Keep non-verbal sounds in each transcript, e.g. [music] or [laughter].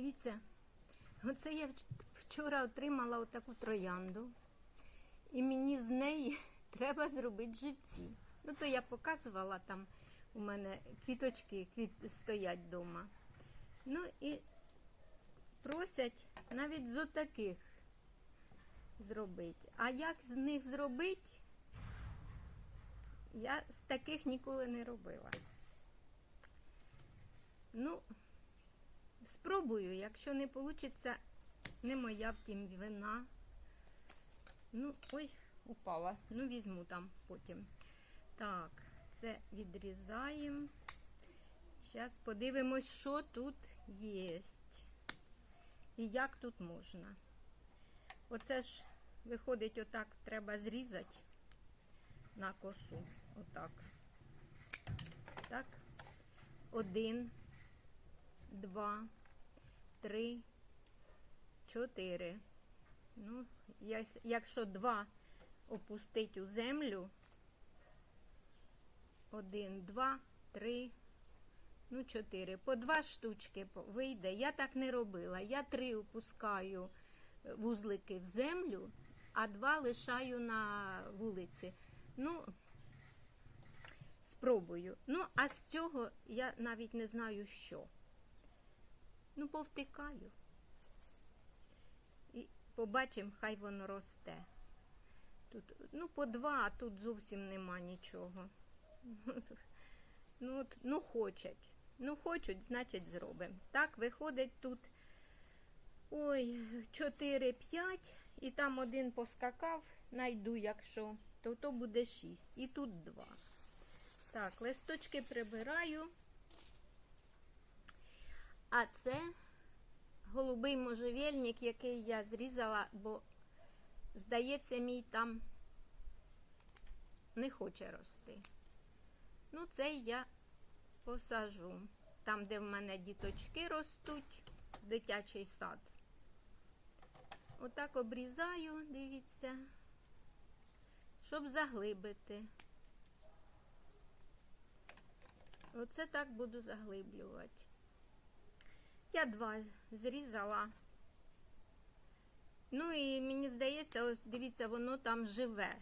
Дивіться, оце я вчора отримала отаку троянду, і мені з неї [laughs] треба зробити живці. Ну, то я показувала там у мене квіточки квіт, стоять вдома. Ну і просять навіть з отаких зробити. А як з них зробити, я з таких ніколи не робила. Ну, спробую, якщо не вийде, не моя втім вина. Ну, ой, упала. Ну, візьму там потім. Так, це відрізаємо. Зараз подивимось, що тут є. І як тут можна. Оце ж виходить, отак треба зрізати на косу. Отак. Так. Один, два, три, чотири. Ну, якщо два опустить у землю, один, два, три, ну, чотири. По два штучки вийде. Я так не робила. Я три опускаю е, вузлики в землю, а два лишаю на вулиці. Ну, спробую. Ну, а з цього я навіть не знаю що. Ну, повтикаю. І побачимо, хай воно росте. Тут, ну, по два, а тут зовсім нема нічого. Ну, от, ну хочуть. Ну, хочуть, значить, зробимо. Так, виходить тут ой, 4-5, і там один поскакав, найду, якщо, то то буде 6. І тут 2. Так, листочки прибираю. А це голубий можжевельник, який я зрізала, бо, здається, мій там не хоче рости. Ну, цей я посажу. Там, де в мене діточки ростуть, дитячий сад. Отак обрізаю, дивіться, щоб заглибити. Оце так буду заглиблювати. Я два зрізала. Ну і мені здається, ось дивіться, воно там живе.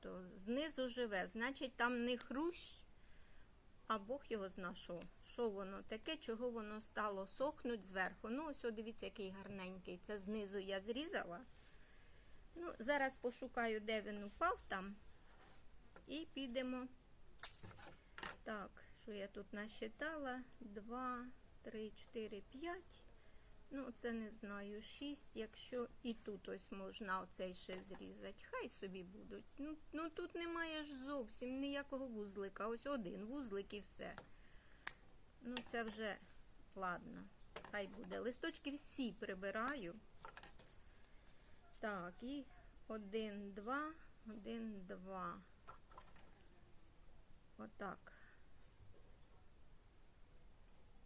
То знизу живе, значить там не хрущ, а Бог його зна що. Воно таке, чого воно стало сохнуть зверху. Ну, ось, о, дивіться, який гарненький. Це знизу я зрізала. Ну, зараз пошукаю, де він упав там. І підемо. Так, що я тут насчитала? Два, три, чотири, п'ять. Ну, це не знаю, шість. Якщо і тут ось можна оцей ще зрізати. Хай собі будуть. Ну, ну тут немає ж зовсім ніякого вузлика. Ось один вузлик і все. Ну, це вже ладно. Хай буде. Листочки всі прибираю. Так, і один, два, один, два. Отак.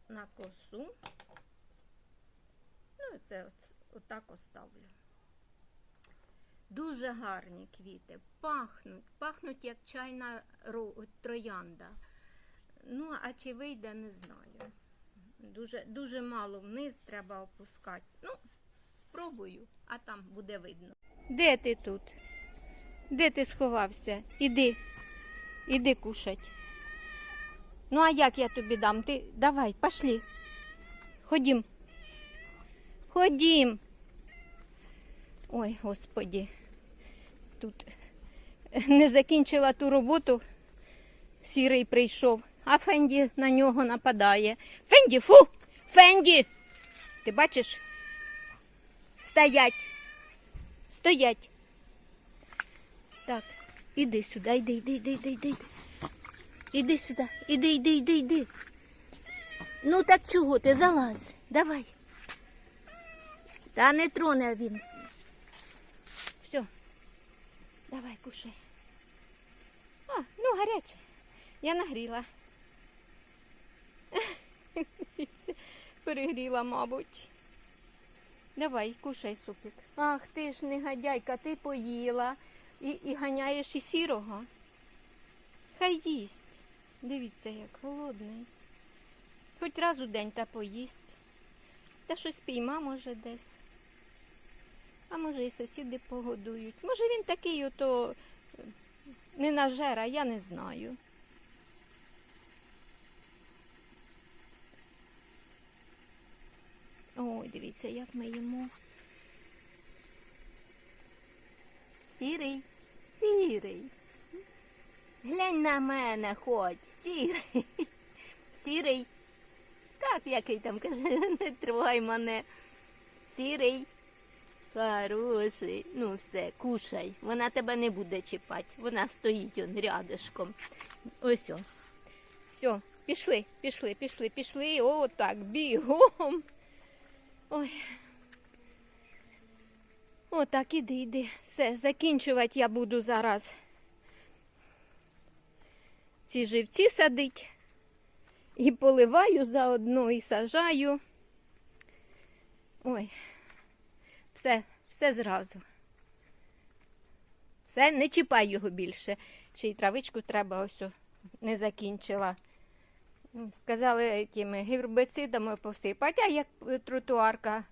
На косу. Ну, і це от, отак оставлю. Дуже гарні квіти. Пахнуть, пахнуть як чайна троянда. Ну, а чи вийде, не знаю. Дуже, дуже мало вниз треба опускати. Ну, спробую, а там буде видно. Де ти тут? Де ти сховався? Іди, іди кушать. Ну, а як я тобі дам? Ти давай, пошли. Ходім. Ходім. Ой, господі. Тут не закінчила ту роботу. Сірий прийшов, а Фенді на нього нападає. Фенді, фу! Фенді! Ти бачиш? Стоять. Стоять. Так, іди сюди, іди, іди, іди, іди, іди. Іди сюди, іди, іди, іди, іди. Ну так чого ти залазь? Давай. Та не троне він. Все. Давай, кушай. А, ну гаряче. Я нагріла. Перегріла, мабуть. Давай, кушай супик. Ах, ти ж негодяйка, ти поїла і, і ганяєш і сірого. Хай їсть. Дивіться, як голодний. Хоч раз у день та поїсть. Та щось пійма, може, десь. А може і сусіди погодують. Може він такий ото е, не нажера, я не знаю. Ой, дивіться, як ми їмо. Сірий, сірий. Глянь на мене, ходь, сірий. [laughs] Сірий. Так, який там каже, [laughs] не трогай мене. Сірий. Хороший. Ну все, кушай. Вона тебе не буде чіпати. Вона стоїть он рядышком. Ось о. Все, пішли, пішли, пішли, пішли. О, так, бігом. Ой. Так, іди, іди. Все, закінчувати я буду зараз. Ці живці садить. І поливаю заодно, і сажаю. Ой, все, все зразу. Все, не чіпай його більше. Ще й травичку треба ось не закінчила. Сказали тими гербицидами посипати, а як тротуарка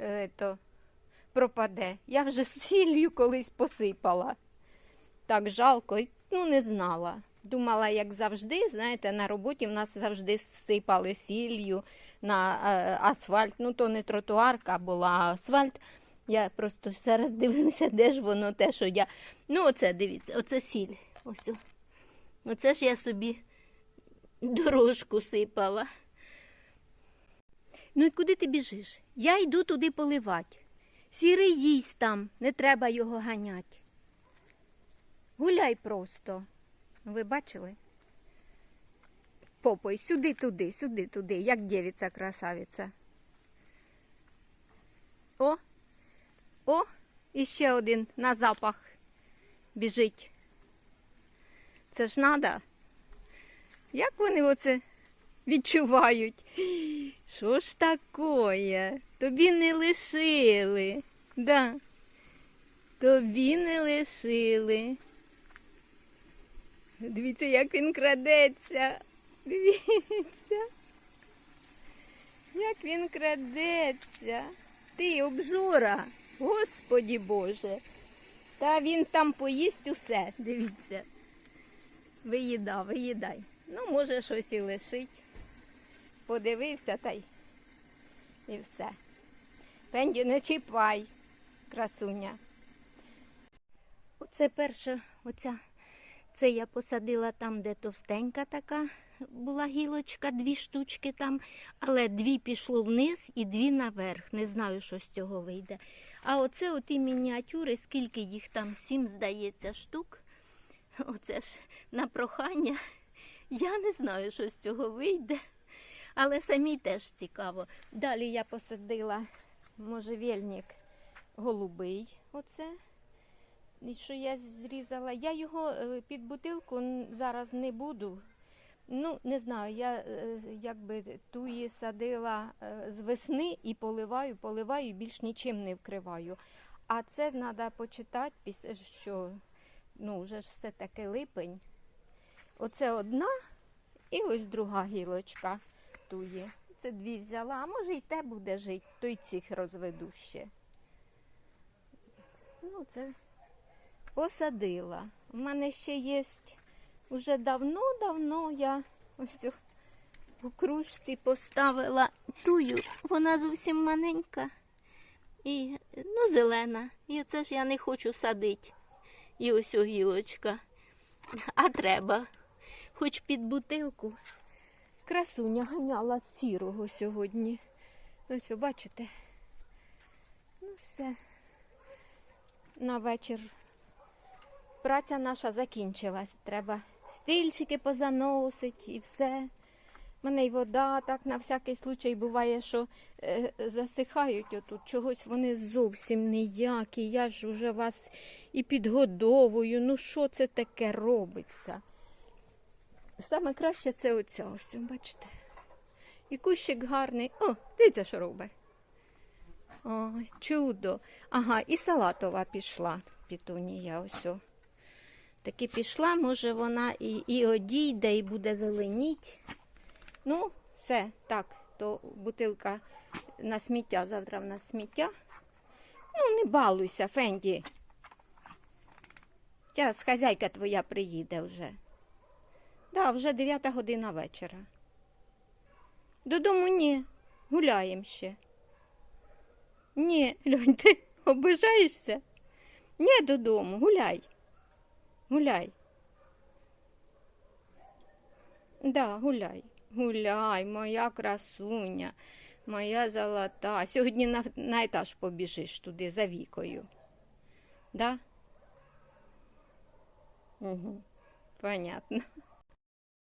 е, то пропаде. Я вже сіллю колись посипала. Так жалко, ну не знала. Думала, як завжди, знаєте, на роботі в нас завжди сипали сіллю на е, асфальт. Ну, то не тротуарка була, а асфальт. Я просто зараз дивлюся, де ж воно те, що я. Ну, оце дивіться, оце сіль. Ось. Оце ж я собі дорожку сипала. Ну і куди ти біжиш? Я йду туди поливати. Сірий їсть там, не треба його ганяти. Гуляй просто. Ви бачили? Попой, сюди туди, сюди туди, як дівиця красавиця. О, о, і ще один на запах біжить. Це ж надо. Як вони оце відчувають? Що ж такое? Тобі не лишили. Да. Тобі не лишили. Дивіться, як він крадеться. Дивіться. Як він крадеться. Ти обжора, Господі Боже. Та він там поїсть усе. Дивіться. Виїда, виїдай. Ну, може, щось і лишить. Подивився та й і все. Пенді, не чіпай, красуня. Оце перша, оця, це я посадила там, де товстенька така була гілочка, дві штучки там, але дві пішло вниз і дві наверх. Не знаю, що з цього вийде. А оце оті мініатюри, скільки їх там, сім, здається, штук. Оце ж на прохання. Я не знаю, що з цього вийде. Але самі теж цікаво. Далі я посадила можжевельник голубий. Оце. Що я зрізала. Я його е, під бутилку зараз не буду. Ну, не знаю, я е, якби туї садила е, з весни і поливаю, поливаю, більш нічим не вкриваю. А це треба почитати, що ну, вже ж все таки липень. Оце одна і ось друга гілочка туї. Це дві взяла, а може й те буде жити, то й цих розведу ще. Ну, це посадила. У мене ще є уже давно-давно я ось у кружці поставила тую. Вона зовсім маленька і ну, зелена. І це ж я не хочу садити. І ось о гілочка. А треба. Хоч під бутилку. Красуня ганяла сірого сьогодні. Ось, бачите. Ну, все. На вечір праця наша закінчилась. Треба стільчики позаносити і все. У мене й вода так на всякий случай буває, що е, засихають отут. Чогось вони зовсім ніякі. Я ж уже вас і підгодовую. Ну що це таке робиться? Саме краще це оця ось, бачите. І кущик гарний. О, дивіться, що робить. О, чудо. Ага, і салатова пішла пітунія. Ось. Таки пішла, може вона і, і одійде, і буде зеленіть. Ну, все, так, то бутилка на сміття. Завтра в нас сміття. Ну, не балуйся, Фенді. Зараз хазяйка твоя приїде вже. Да, вже 9 година вечора. Додому ні. Гуляємо ще. Ні, Льонь, ти [laughs] обижаєшся? Ні, додому, гуляй. Гуляй. Да, гуляй. Гуляй, моя красуня, моя золота. Сьогодні на, на етаж побіжиш туди за вікою. Да? Угу. Понятно.